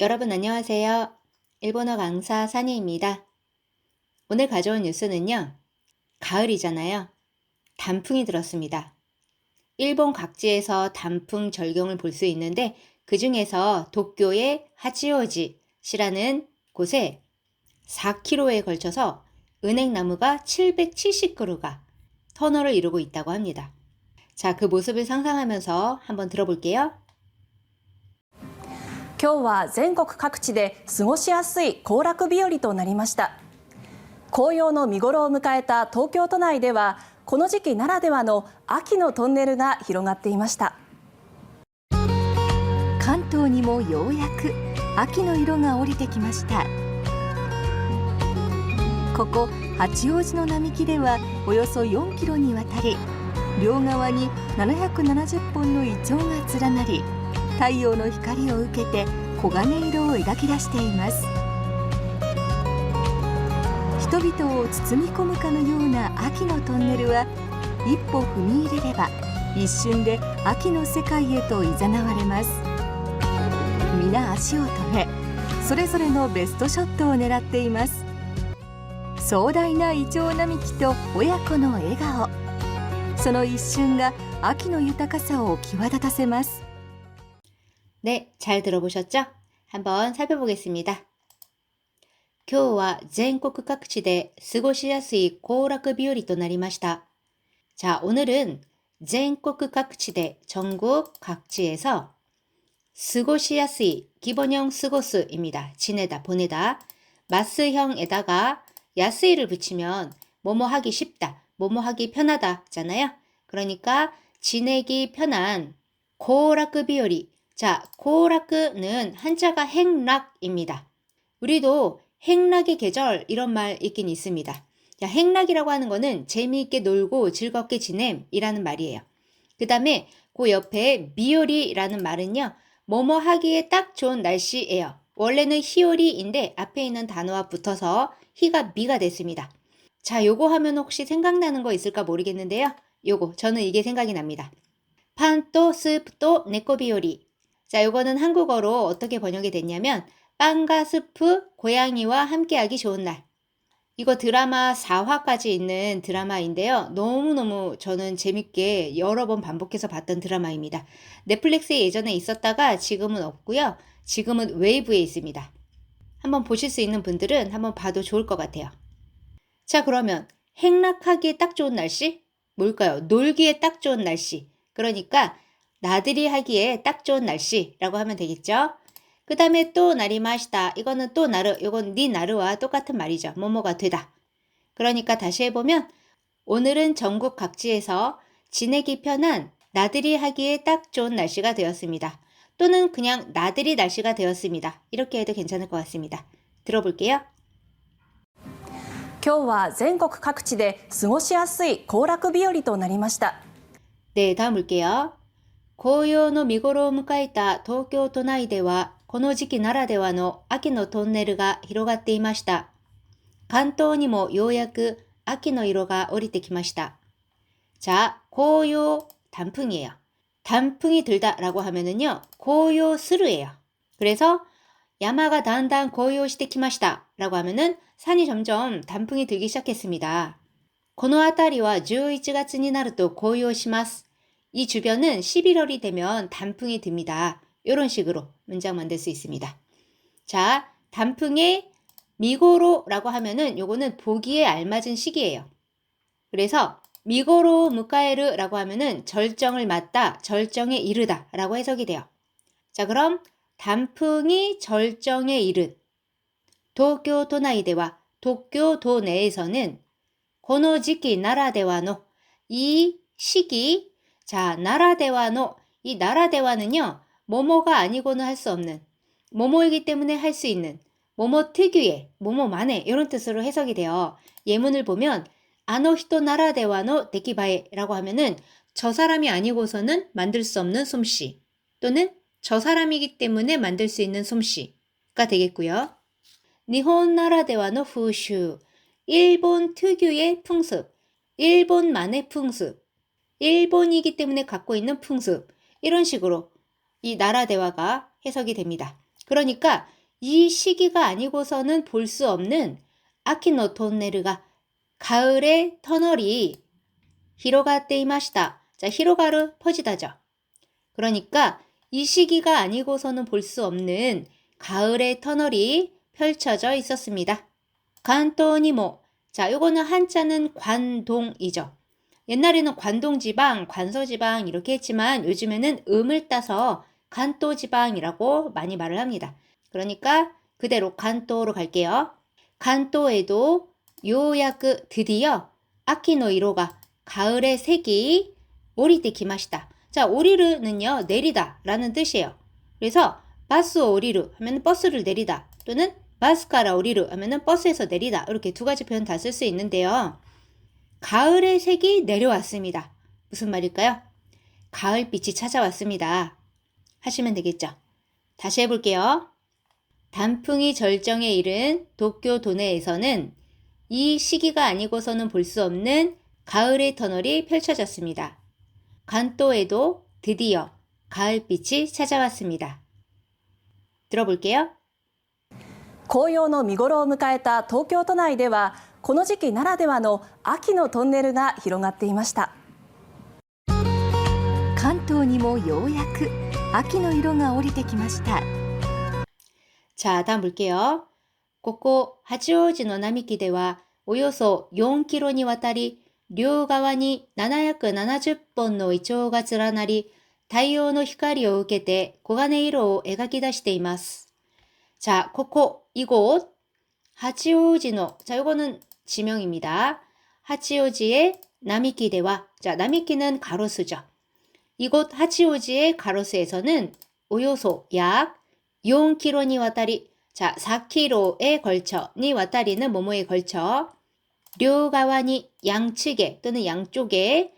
여러분 안녕하세요. 일본어 강사 산이입니다. 오늘 가져온 뉴스는요. 가을이잖아요. 단풍이 들었습니다. 일본 각지에서 단풍 절경을 볼 수 있는데 그 중에서 도쿄의 하치오지시라는 곳에 4km에 걸쳐서 은행나무가 770그루가 터널을 이루고 있다고 합니다. 자, 그 모습을 상상하면서 한번 들어볼게요. 今日は全国各地で過ごしやすい行楽日和となりました。紅葉の見頃を迎えた東京都内ではこの時期ならではの秋のトンネルが広がっていました。関東にもようやく秋の色が降りてきました。ここ八王子の並木ではおよそ4キロにわたり両側に770本のイチョウが連なり太陽の光を受けて黄金色を描き出しています。人々を包み込むかのような秋のトンネルは一歩踏み入れれば一瞬で秋の世界へと誘われます。皆足を止めそれぞれのベストショットを狙っています。壮大なイチョウ並木と親子の笑顔。その一瞬が秋の豊かさを際立たせます。 네, 잘 들어보셨죠? 한번 살펴보겠습니다. 今日は全国各地で過ごしやすい行楽日和となりました. 자, 오늘은 全国各地で 전국 각지에서 過ごしやすい 기본형 過ごす입니다. 지내다, 보내다. 마스형에다가 야스이를 붙이면 뭐뭐 하기 쉽다, 뭐뭐 하기 편하다잖아요. 그러니까 지내기 편한 고라크 비요리. 자, 고라크는 한자가 행락입니다. 우리도 행락의 계절 이런 말 있긴 있습니다. 자, 행락이라고 하는 거는 재미있게 놀고 즐겁게 지냄이라는 말이에요. 그 다음에 그 옆에 미요리라는 말은요. 뭐뭐 하기에 딱 좋은 날씨예요. 원래는 히요리인데 앞에 있는 단어와 붙어서 히가 미가 됐습니다. 자, 요거 하면 혹시 생각나는 거 있을까 모르겠는데요. 요거 저는 이게 생각이 납니다. 판또 스프또 네코비요리. 자, 요거는 한국어로 어떻게 번역이 됐냐면 빵과 스프 고양이와 함께하기 좋은 날. 이거 드라마 4화까지 있는 드라마인데요. 너무너무 저는 재밌게 여러 번 반복해서 봤던 드라마입니다. 넷플릭스에 예전에 있었다가 지금은 없고요. 지금은 웨이브에 있습니다. 한번 보실 수 있는 분들은 한번 봐도 좋을 것 같아요. 자, 그러면 행락하기에 딱 좋은 날씨? 뭘까요? 놀기에 딱 좋은 날씨. 그러니까 나들이 하기에 딱 좋은 날씨라고 하면 되겠죠? 그 다음에 또 날이 마시다. 이거는 또 나르, 이건 네 나르와 똑같은 말이죠. 뭐뭐가 되다. 그러니까 다시 해보면 오늘은 전국 각지에서 지내기 편한 나들이 하기에 딱 좋은 날씨가 되었습니다. 또는 그냥 나들이 날씨가 되었습니다. 이렇게 해도 괜찮을 것 같습니다. 들어볼게요. 今日は全国各地で過ごしやすい行楽日和となりました 네, 다음 볼게요. 紅葉の見頃を迎えた東京都内では、この時期ならではの秋のトンネルが広がっていました。関東にもようやく秋の色が降りてきました。 자, 고요 단풍이에요. 단풍이 들다라고 하면은요, 고요 스르예요. 그래서 야마가 단단 고요 시테키마시다라고 하면은 산이 점점 단풍이 들기 시작했습니다. この辺りは11月になると紅葉します。 이 주변은 11월이 되면 단풍이 듭니다. 이런 식으로 문장 만들 수 있습니다. 자, 단풍의 미고로라고 하면은 요거는 보기에 알맞은 시기예요. 그래서 미고로 무카에르라고 하면은 절정을 맞다, 절정에 이르다 라고 해석이 돼요. 자, 그럼 단풍이 절정에 이른 도쿄 도나이데와 도쿄 도 내에서는 고노지키 나라데와노 이 시기 자 나라데와노 이 나라데와는요 뭐뭐가 아니고는 할 수 없는 뭐뭐이기 때문에 할 수 있는 뭐뭐 특유의 뭐뭐만의 이런 뜻으로 해석이 돼요. 예문을 보면 아노히토 나라데와노 데키바에라고 하면은 저 사람이 아니고서는 만들 수 없는 솜씨 또는 저 사람이기 때문에 만들 수 있는 솜씨가 되겠고요. 니혼 나라데와노 후슈 일본 특유의 풍습, 일본만의 풍습, 일본이기 때문에 갖고 있는 풍습 이런 식으로 이 나라 대화가 해석이 됩니다. 그러니까 이 시기가 아니고서는 볼 수 없는 아키노 톤네르가 가을의 터널이 히로가테 이마시다. 자, 히로가르 퍼지다죠. 그러니까 이 시기가 아니고서는 볼 수 없는 가을의 터널이 펼쳐져 있었습니다. 관도니모. 자, 요거는 한자는 관동이죠. 옛날에는 관동지방, 관서지방 이렇게 했지만 요즘에는 음을 따서 간도지방이라고 많이 말을 합니다. 그러니까 그대로 간도로 갈게요. 간도에도 요야크 드디어 아키노 이로가 가을의 색이 오리테 기마시다. 자, 오리르는요, 내리다 라는 뜻이에요. 그래서 바스 오리르 하면 버스를 내리다 또는 바스카라 오리르 하면은 버스에서 내리다 이렇게 두 가지 표현 다 쓸 수 있는데요. 가을의 색이 내려왔습니다. 무슨 말일까요? 가을빛이 찾아왔습니다. 하시면 되겠죠. 다시 해볼게요. 단풍이 절정에 이른 도쿄 도내에서는 이 시기가 아니고서는 볼 수 없는 가을의 터널이 펼쳐졌습니다. 간도에도 드디어 가을빛이 찾아왔습니다. 들어볼게요. 紅葉の見頃を迎えた東京都内では この時期ならではの秋のトンネルが広がっていました関東にもようやく秋の色が降りてきました 자, 다음 볼게요. ここ八王子の並木ではおよそ4キロにわたり両側に770本のイチョウが連なり太陽の光を受けて黄金色を描き出しています。 자, ここ 이곳八王子の 자, 요거는 지명입니다. 하치오지의 나미키대와 자, 나미키는 가로수죠. 이곳 하치오지의 가로수에서는 오요소 약 4km니 와타리 자, 4km에 걸쳐 니 와타리는 뭐뭐에 걸쳐 료가와니 양측에 또는 양쪽에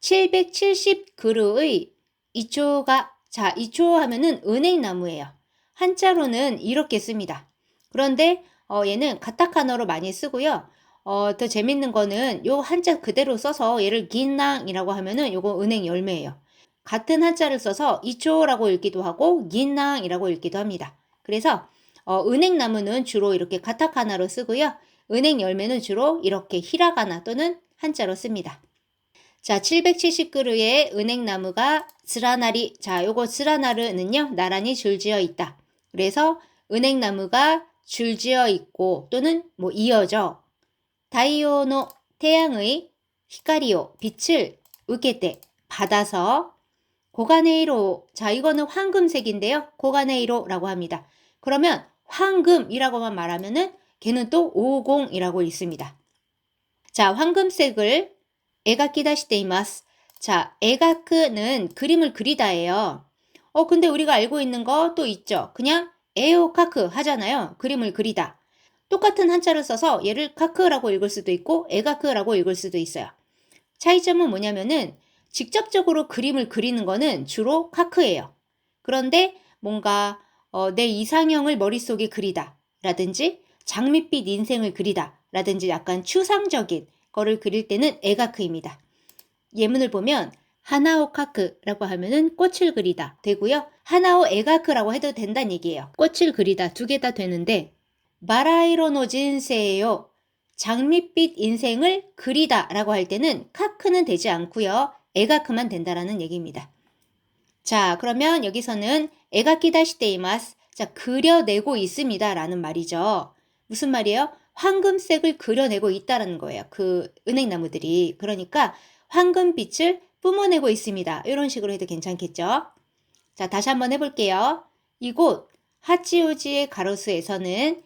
770 그루의 이초가 자, 이초 하면은 은행나무예요. 한자로는 이렇게 씁니다. 그런데 어, 얘는 가타카나로 많이 쓰고요. 어, 더 재밌는 거는 요 한자 그대로 써서 얘를 긴낭이라고 하면은 요거 은행 열매예요. 같은 한자를 써서 이초라고 읽기도 하고 긴낭이라고 읽기도 합니다. 그래서 어, 은행나무는 주로 이렇게 가타카나로 쓰고요. 은행 열매는 주로 이렇게 히라가나 또는 한자로 씁니다. 자, 770그루의 은행나무가 스라나리, 자, 요거 스라나르는요, 나란히 줄지어 있다. 그래서 은행나무가 줄지어 있고 또는 뭐 이어져 다이오노 태양의 히카리오 빛을 우게때 받아서 고가네이로 자 이거는 황금색인데요. 고가네이로라고 합니다. 그러면 황금이라고만 말하면은 걔는 또 오공이라고 읽습니다. 자 황금색을 에가키다시테이마스. 자 에가크는 그림을 그리다예요. 어 근데 우리가 알고 있는 거 또 있죠? 그냥 에오카크 하잖아요. 그림을 그리다. 똑같은 한자를 써서 얘를 카크라고 읽을 수도 있고 에가크라고 읽을 수도 있어요. 차이점은 뭐냐면은 직접적으로 그림을 그리는 거는 주로 카크예요. 그런데 뭔가 어, 내 이상형을 머릿속에 그리다 라든지 장밋빛 인생을 그리다 라든지 약간 추상적인 거를 그릴 때는 에가크입니다. 예문을 보면 하나오 카크라고 하면은 꽃을 그리다 되고요. 하나오 에가크라고 해도 된다는 얘기예요. 꽃을 그리다 두 개 다 되는데 마라이로 노 진세예요. 장밋빛 인생을 그리다 라고 할 때는 카크는 되지 않고요. 에가크만 된다라는 얘기입니다. 자, 그러면 여기서는 에가키다시테이마스. 자, 그려내고 있습니다 라는 말이죠. 무슨 말이에요? 황금색을 그려내고 있다라는 거예요. 그 은행나무들이. 그러니까 황금빛을 뿜어내고 있습니다. 이런 식으로 해도 괜찮겠죠? 자, 다시 한번 해볼게요. 이곳 하치우지의 가로수에서는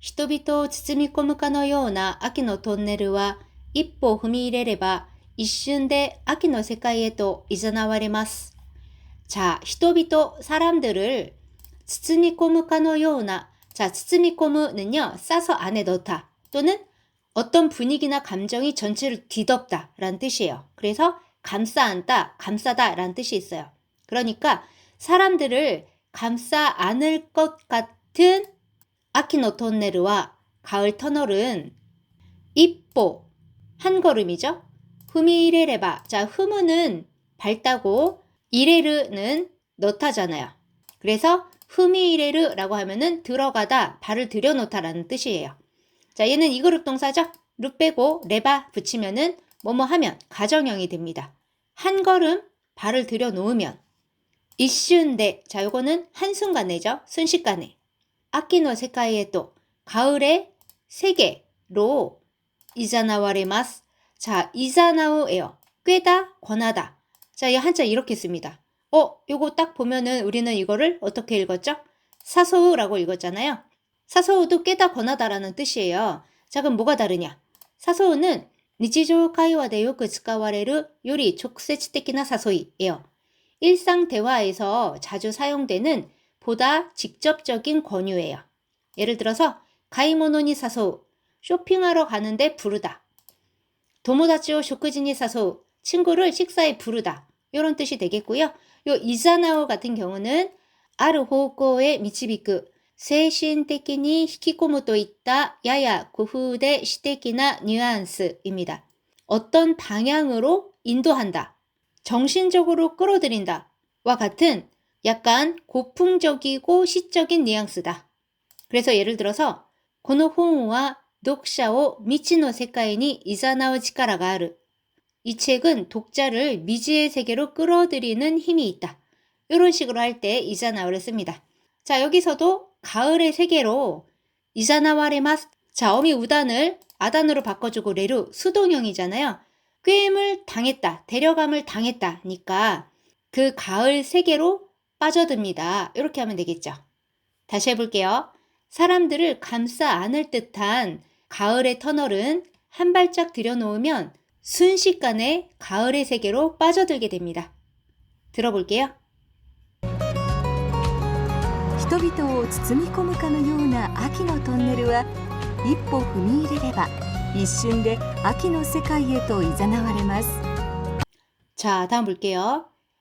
人々を包み込むかのような秋のトンネルは一歩踏み入れれば一瞬で秋の世界へと誘われます。 자, 人々, 사람들을 包み込むかのような 자, 츠츠미코무는요, 싸서 안에 넣다 또는 어떤 분위기나 감정이 전체를 뒤덮다 라는 뜻이에요. 그래서 감싸 안다, 감싸다 라는 뜻이 있어요. 그러니까 사람들을 감싸 안을 것 같은 아키노 톤네르와 가을 터널은 이뽀 한 걸음이죠. 후미이레레바 자 후무는 밝다고 이레르는 넣다잖아요. 그래서 후미이레르라고 하면은 들어가다 발을 들여놓다라는 뜻이에요. 자 얘는 이그룹 동사죠. 루 빼고 레바 붙이면은 뭐뭐 하면 가정형이 됩니다. 한 걸음 발을 들여놓으면 이슈인데 자 요거는 한순간에죠. 순식간에 아키노 세카이에 또 가을의 세계로 이자나와레마스 자 이자나우예요. 꿰다 권하다 자 이 한자 이렇게 씁니다. 어 요거 딱 보면은 우리는 이거를 어떻게 읽었죠? 사소우라고 읽었잖아요. 사소우도 깨다 권하다라는 뜻이에요. 자 그럼 뭐가 다르냐? 사소우는 日常会話でよく使われるより直接的な誘い예요 일상 대화에서 자주 사용되는 보다 직접적인 권유예요. 예를 들어서 가이모노니 사소 쇼핑하러 가는데 부르다. 도모다치오 쇼크지니 사소 친구를 식사에 부르다. 이런 뜻이 되겠고요. 요 이사나오 같은 경우는 아르호코의 미치비크 세신테키니 히키코모토 있다 야야 고후대 시테키나 뉘앙스입니다. 어떤 방향으로 인도한다. 정신적으로 끌어들인다. 와 같은 약간 고풍적이고 시적인 뉘앙스다. 그래서 예를 들어서 この本は読者を未知の世界に誘う力がある. 이 책은 독자를 미지의 세계로 끌어들이는 힘이 있다. 이런 식으로 할 때 이자나오를 씁니다. 자, 여기서도 가을의 세계로 이자나와레마스. 자, 어미 우단을 아단으로 바꿔주고 레루 수동형이잖아요. 꿰임을 당했다, 데려감을 당했다니까 그 가을 세계로 빠져듭니다. 이렇게 하면 되겠죠. 다시 해볼게요. 사람들을 감싸 안을 듯한 가을의 터널은 한 발짝 들여놓으면 순식간에 가을의 세계로 빠져들게 됩니다. 들어볼게요. 人々を包み込むかのような秋のトンネルは一歩踏み入れれば一瞬で秋の世界へと誘われます 자, 다음 볼게요.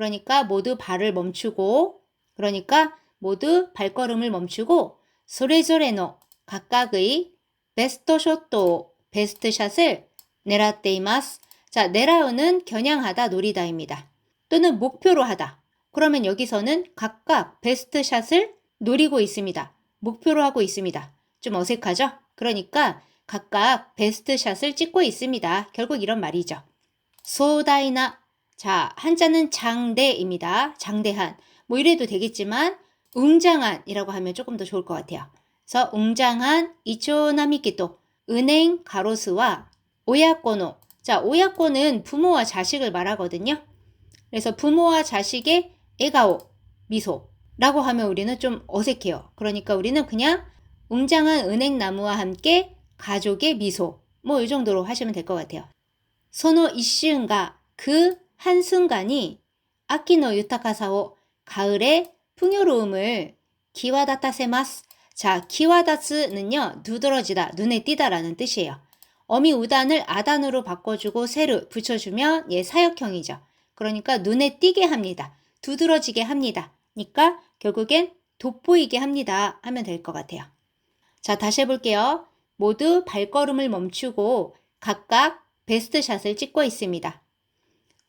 그러니까 모두 발을 멈추고 그러니까 모두 발걸음을 멈추고 소레조레노 각각의 베스트 숏도 베스트 샷을 내라떼이마스 자 내라우는 겨냥하다 노리다입니다. 또는 목표로 하다. 그러면 여기서는 각각 베스트 샷을 노리고 있습니다. 목표로 하고 있습니다. 좀 어색하죠? 그러니까 각각 베스트 샷을 찍고 있습니다. 결국 이런 말이죠. 소다이나 자, 한자는 장대입니다. 장대한. 뭐 이래도 되겠지만 웅장한이라고 하면 조금 더 좋을 것 같아요. 그래서 웅장한 이초나미키토 은행 가로수와 오야코노. 자, 오야코는 부모와 자식을 말하거든요. 그래서 부모와 자식의 에가오, 미소라고 하면 우리는 좀 어색해요. 그러니까 우리는 그냥 웅장한 은행나무와 함께 가족의 미소. 뭐 이 정도로 하시면 될 것 같아요. 소노 이슈가 그 한순간이 아키노 유타카사오 가을의 풍요로움을 기와다타세마스. 자, 기와다스는요, 두드러지다, 눈에 띄다라는 뜻이에요. 어미 우단을 아단으로 바꿔주고 세를 붙여주면 얘 사역형이죠. 그러니까 눈에 띄게 합니다. 두드러지게 합니다. 그러니까 결국엔 돋보이게 합니다. 하면 될 것 같아요. 자, 다시 해볼게요. 모두 발걸음을 멈추고 각각 베스트 샷을 찍고 있습니다.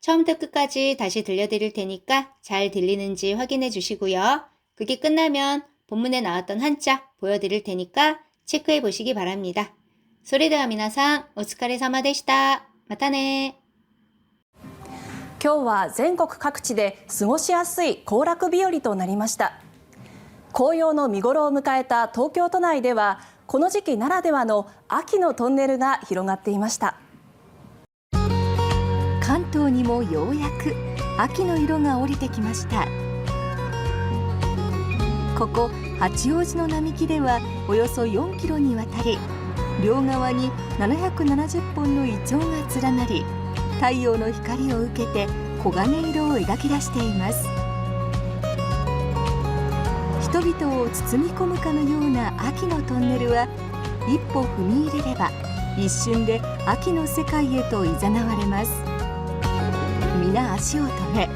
처음부터 끝까지 다시 들려드릴 테니까 잘 들리는지 확인해 주시고요. 그게 끝나면 본문에 나왔던 한자 보여드릴 테니까 체크해 보시기 바랍니다. それでは皆さん、お疲れ様でした。またね。今日は全国各地で過ごしやすい行楽日和となりました紅葉の見頃を迎えた東京都内ではこの時期ならではの秋のトンネルが広がっていました 関東にもようやく秋の色が降りてきました。ここ八王子の並木ではおよそ4キロにわたり両側に770本のイチョウが連なり太陽の光を受けて黄金色を描き出しています。人々を包み込むかのような秋のトンネルは一歩踏み入れれば一瞬で秋の世界へと誘われます。皆足を止め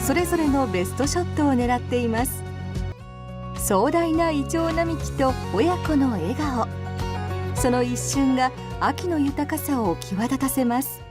それぞれのベストショットを狙っています。壮大なイチョウ並木と親子の笑顔。その一瞬が秋の豊かさを際立たせます。